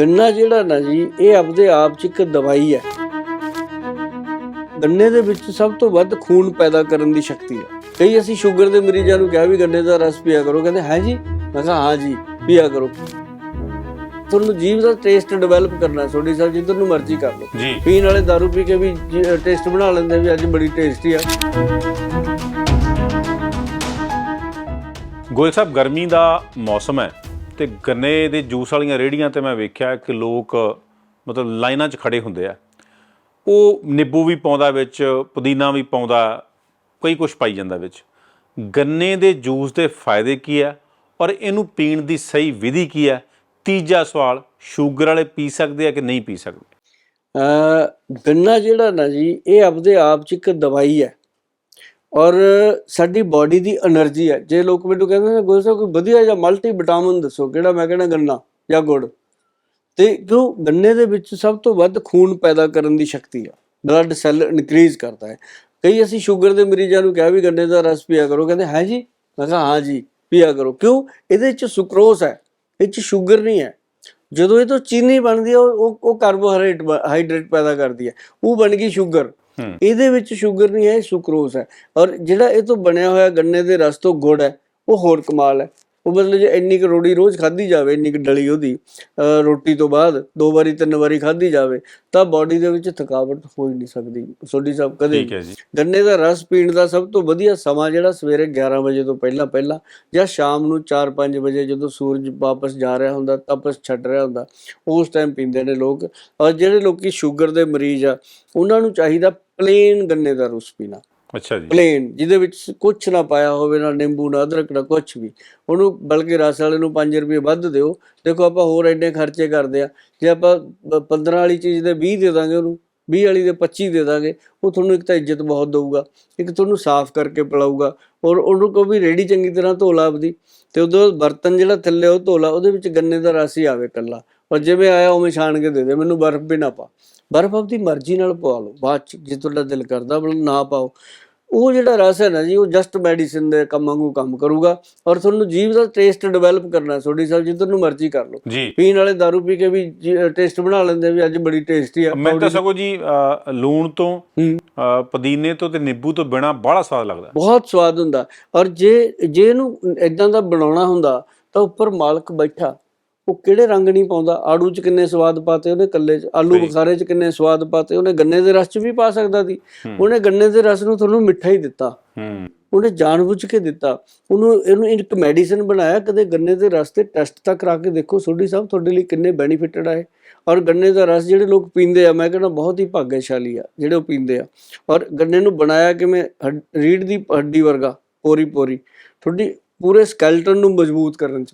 ਗੰਨਾ ਜਿਹੜਾ ਨਾ ਜੀ ਇਹ ਆਪਦੇ ਆਪ ਚ ਇੱਕ ਦਵਾਈ ਹੈ। ਗੰਨੇ ਦੇ ਵਿੱਚ ਸਭ ਤੋਂ ਵੱਧ ਖੂਨ ਪੈਦਾ ਕਰਨ ਦੀ ਸ਼ਕਤੀ ਹੈ। ਕਈ ਅਸੀਂ ਸ਼ੂਗਰ ਦੇ ਮਰੀਜ਼ਾਂ ਨੂੰ ਕਿਹਾ ਵੀ ਗੰਨੇ ਦਾ ਰਸ ਪੀਆ ਕਰੋ ਕਹਿੰਦੇ ਹੈ ਜੀ? ਮੈਂ ਕਿਹਾ ਹਾਂ ਜੀ ਪੀਆ ਕਰੋ। ਤੁਹਾਨੂੰ ਜੀਭ ਦਾ ਟੇਸਟ ਡਿਵੈਲਪ ਕਰਨਾ ਸੋਡੀ ਸਾਹਿਬ ਜਿੱਧਰ ਨੂੰ ਮਰਜ਼ੀ ਕਰ ਲਓ। ਪੀਣ ਵਾਲੇ दारू ਪੀ ਕੇ ਵੀ ਟੇਸਟ ਬਣਾ ਲੈਂਦੇ ਵੀ ਅੱਜ ਬੜੀ ਟੇਸਟੀ ਆ। ਗੋਇਲ ਸਾਹਿਬ ਗਰਮੀ ਦਾ ਮੌਸਮ ਹੈ। ਤੇ ਗੰਨੇ ਦੇ ਜੂਸ ਵਾਲੀਆਂ ਰੇੜੀਆਂ ਤੇ ਮੈਂ ਵੇਖਿਆ ਕਿ ਲੋਕ, ਮਤਲਬ ਲਾਈਨਾਂ 'ਚ ਖੜੇ ਹੁੰਦੇ ਆ। ਉਹ ਨਿੰਬੂ ਵੀ ਪਾਉਂਦਾ ਵਿੱਚ, ਪੁਦੀਨਾ ਵੀ ਪਾਉਂਦਾ, ਕਈ ਕੁਝ ਪਾਈ ਜਾਂਦਾ ਵਿੱਚ। ਗੰਨੇ ਦੇ ਜੂਸ ਦੇ ਫਾਇਦੇ ਕੀ ਆ? ਔਰ ਇਹਨੂੰ ਪੀਣ ਦੀ ਸਹੀ ਵਿਧੀ ਕੀ ਹੈ ਤੀਜਾ ਸਵਾਲ, ਸ਼ੂਗਰ ਵਾਲੇ ਪੀ ਸਕਦੇ ਆ ਕਿ ਨਹੀਂ ਪੀ ਸਕਦੇ? ਗੰਨਾ ਜਿਹੜਾ ਨਾ ਜੀ, ਇਹ ਆਪਦੇ ਆਪ ਚ ਇੱਕ ਦਵਾਈ ਹੈ। ਔਰ ਸਾਡੀ ਬਾਡੀ ਦੀ એનર્ਜੀ ਹੈ। ਜੇ ਲੋਕ ਮੈਨੂੰ ਕਹਿੰਦੇ ਨੇ ਗੁਰੂ ਕੋਈ ਵਧੀਆ ਜਾਂ ਮਲਟੀ ਵਿਟਾਮਿਨ ਦੱਸੋ, ਕਿਹੜਾ ਮੈਂ ਕਹਿੰਦਾ ਗੰਨਾ ਜਾਂ ਗੁੜ? ਤੇ ਕਿਉਂ? ਗੰਨੇ ਦੇ ਵਿੱਚ ਸਭ ਤੋਂ ਵੱਧ ਖੂਨ ਪੈਦਾ ਕਰਨ ਦੀ ਸ਼ਕਤੀ ਆ। ਬਲੱਡ ਸੈੱਲ ਇਨਕਰੀਜ਼ ਕਰਦਾ ਹੈ। ਕਈ ਅਸੀਂ ਸ਼ੂਗਰ ਦੇ ਮਰੀਜ਼ਾਂ ਨੂੰ ਕਿਹਾ ਵੀ ਗੰਨੇ ਦਾ ਰਸ ਪੀਆ ਕਰੋ, ਕਹਿੰਦੇ, ਹੈ ਜੀ? ਮੈਂ ਕਿਹਾ, ਹਾਂ ਜੀ, ਪੀਆ ਕਰੋ। ਕਿਉਂ? ਇਹਦੇ ਵਿੱਚ ਸੁਕਰੋਸ ਹੈ। ਇਹ ਚ ਸ਼ੂਗਰ ਨਹੀਂ ਹੈ। ਜਦੋਂ ਇਹ ਤੋਂ ਚੀਨੀ ਬਣਦੀ ਹੈ, ਉਹ ਉਹ ਕਾਰਬੋਹਾਈਡਰੇਟ ਹਾਈਡਰੇਟ ਪੈਦਾ ਕਰਦੀ ਹੈ। ਉਹ ਬਣ ਗਈ ਸ਼ੂਗਰ ਇਹਦੇ ਵਿੱਚ ਸ਼ੂਗਰ ਨਹੀਂ ਹੈ, ਇਹ ਸੁਕਰੋਸ ਹੈ। ਔਰ ਜਿਹੜਾ ਇਹ ਤੋਂ ਬਣਿਆ ਹੋਇਆ ਗੰਨੇ ਦੇ ਰਸ ਤੋਂ ਗੁੜ ਹੈ, ਉਹ ਹੋਰ ਕਮਾਲ ਹੈ। ਉਹ ਮਤਲਬ ਜੇ ਇੰਨੀ ਕੁ ਰੋੜੀ ਰੋਜ਼ ਖਾਧੀ ਜਾਵੇ ਇੰਨੀ ਕੁ ਡਲੀ ਉਹਦੀ ਰੋਟੀ ਤੋਂ ਬਾਅਦ ਦੋ ਵਾਰੀ ਤਿੰਨ ਵਾਰੀ ਖਾਧੀ ਜਾਵੇ ਤਾਂ ਬਾਡੀ ਦੇ ਵਿੱਚ ਥਕਾਵਟ ਹੋ ਹੀ ਨਹੀਂ ਸਕਦੀ। ਸੋਡੀ ਸਾਹਿਬ ਕਦੇ ਗੰਨੇ ਦਾ ਰਸ ਪੀਣ ਦਾ ਸਭ ਤੋਂ ਵਧੀਆ ਸਮਾਂ ਜਿਹੜਾ ਸਵੇਰੇ 11 ਵਜੇ ਤੋਂ ਪਹਿਲਾਂ ਪਹਿਲਾਂ ਜਾਂ ਸ਼ਾਮ ਨੂੰ 4-5 ਵਜੇ ਜਦੋਂ ਸੂਰਜ ਵਾਪਸ ਜਾ ਰਿਹਾ ਹੁੰਦਾ ਤਪਸ ਛੱਡ ਰਿਹਾ ਹੁੰਦਾ ਉਸ ਟਾਈਮ ਪੀਂਦੇ ਨੇ ਲੋਕ। ਔਰ ਜਿਹੜੇ ਲੋਕੀ ਸ਼ੂਗਰ ਦੇ ਮਰੀਜ਼ ਆ ਉਹਨਾਂ ਨੂੰ ਚਾਹੀਦਾ ਪਲੇਨ ਗੰਨੇ ਦਾ ਰਸ ਪੀਣਾ। ਅੱਛਾ ਜੀ। ਪਲੇਨ, ਜਿਹਦੇ ਵਿੱਚ ਕੁਝ ਨਾ ਪਾਇਆ ਹੋਵੇ, ਨਾ ਨਿੰਬੂ, ਨਾ ਅਦਰਕ, ਨਾ ਕੁਝ ਵੀ। ਉਹਨੂੰ ਬਲਕਿ ਰਸ ਵਾਲੇ ਨੂੰ 5 ਰੁਪਏ ਵੱਧ ਦਿਓ। ਦੇਖੋ, ਆਪਾਂ ਹੋਰ ਐਡੇ ਖਰਚੇ ਕਰਦੇ ਆ ਜੇ ਆਪਾਂ ਬ- 15 ਵਾਲੀ ਚੀਜ਼ ਦੇ 20 ਦੇ ਦਾਂਗੇ ਉਹਨੂੰ 20 ਵਾਲੀ ਦੇ 25 ਦੇ ਦਾਂਗੇ, ਉਹ ਤੁਹਾਨੂੰ ਇੱਕ ਤਾਂ ਇੱਜ਼ਤ ਬਹੁਤ ਦਊਗਾ, ਇੱਕ ਤੁਹਾਨੂੰ ਸਾਫ਼ ਕਰਕੇ ਪਿਲਾਊਗਾ। ਔਰ ਉਹਨੂੰ ਕਹੋ ਵੀ ਰੇੜੀ ਚੰਗੀ ਤਰ੍ਹਾਂ ਧੋ ਲਾ ਆਪਦੀ। ਤੇ ਉਦੋਂ ਬਰਤਨ ਜਿਹੜਾ ਥੱਲੇ ਉਹ ਧੋ ਲਾ, ਉਹਦੇ ਵਿੱਚ ਗੰਨੇ ਦਾ ਰਸ ਹੀ ਆਵੇ ਕੱਲਾ ਔਰ ਜਿਵੇਂ ਆਇਆ ਉਵੇਂ ਛਾਣ ਕੇ ਦੇ ਦੇ ਮੈਨੂੰ ਬਰਫ਼ ਵੀ ਨਾ ਪਾ। ਬਰਫ਼ ਆਪਦੀ ਮਰਜ਼ੀ ਨਾਲ ਪਵਾ ਲਓ ਬਾਅਦ ਚ ਜੇ ਤੁਹਾਡਾ ਦਿਲ ਕਰਦਾ ਬਲ ਨਾ ਪਾਓ। ਉਹ ਜਿਹੜਾ ਰਸ ਹੈ ਨਾ ਜੀ ਉਹ ਜਸਟ ਮੈਡੀਸਿਨ ਦੇ ਕੰਮ ਵਾਂਗੂ ਕੰਮ ਕਰੂਗਾ ਔਰ ਤੁਹਾਨੂੰ ਜੀਭ ਦਾ ਟੇਸਟ ਡਿਵੈਲਪ ਕਰਨਾ ਸੋਡੀ ਸਾਹਿਬ ਜਿੱਧਰ ਨੂੰ ਮਰਜ਼ੀ ਕਰ ਲਓ। ਪੀਣ ਵਾਲੇ दारू ਪੀ ਕੇ ਵੀ ਟੇਸਟ ਬਣਾ ਲੈਂਦੇ ਵੀ ਅੱਜ ਬੜੀ ਟੇਸਟੀ ਆ ਮੈਂ ਤਾਂ ਸਗੋਂ ਜੀ ਲੂਣ ਤੋਂ ਪੁਦੀਨੇ ਤੋਂ ਤੇ ਨਿੰਬੂ ਤੋਂ ਬਿਨਾ ਬੜਾ ਸਵਾਦ ਲੱਗਦਾ। ਬਹੁਤ ਸਵਾਦ ਹੁੰਦਾ। ਔਰ ਜੇ ਜੇ ਇਹਨੂੰ ਇਦਾਂ ਦਾ ਬਣਾਉਣਾ ਹੁੰਦਾ ਤਾਂ ਉੱਪਰ ਮਾਲਕ ਬੈਠਾ। ਉਹ ਕਿਹੜੇ ਰੰਗ ਨਹੀਂ ਪਾਉਂਦਾ? ਆੜੂ ਚ ਕਿੰਨੇ ਸਵਾਦ ਪਾਤੇ ਉਹਨੇ ਕੱਲੇ ਚ ਆਲੂ। ਬੁਖਾਰੇ ਚ ਕਿੰਨੇ ਸਵਾਦ ਪਾਤੇ ਉਹਨੇ ਗੰਨੇ ਦੇ ਰਸ ਚ ਵੀ ਪਾ ਸਕਦਾ ਸੀ। ਉਹਨੇ ਗੰਨੇ ਦੇ ਰਸ ਨੂੰ ਤੁਹਾਨੂੰ ਮਿੱਠਾ ਹੀ ਦਿੱਤਾ। ਹੂੰ। ਉਹਨੇ ਜਾਣਬੁੱਝ ਕੇ ਦਿੱਤਾ। ਉਹਨੂੰ ਇਹਨੂੰ ਇੱਕ ਮੈਡੀਸਿਨ ਬਣਾਇਆ ਕਦੇ ਗੰਨੇ ਦੇ ਰਸ ਤੇ ਟੈਸਟ ਤਾਂ ਕਰਾ ਕੇ ਦੇਖੋ ਸੋਢੀ ਸਾਹਿਬ ਤੁਹਾਡੇ ਲਈ ਕਿੰਨੇ ਬੈਨੀਫਿਟਡ ਆ ਇਹ। ਔਰ ਗੰਨੇ ਦਾ ਰਸ ਜਿਹੜੇ ਲੋਕ ਪੀਂਦੇ ਆ ਮੈਂ ਕਹਿੰਦਾ ਬਹੁਤ ਹੀ ਭਾਗਿਆਸ਼ਾਲੀ ਆ ਜਿਹੜੇ ਉਹ ਪੀਂਦੇ ਆ। ਔਰ ਗੰਨੇ ਨੂੰ ਬਣਾਇਆ ਕਿਵੇਂ? ਰੀੜ ਦੀ ਹੱਡੀ ਵਰਗਾ ਪੋਰੀ ਪੋਰੀ ਤੁਹਾਡੀ ਪੂਰੇ ਸਕੈਲਟਨ ਨੂੰ ਮਜ਼ਬੂਤ ਕਰਨ ਚ।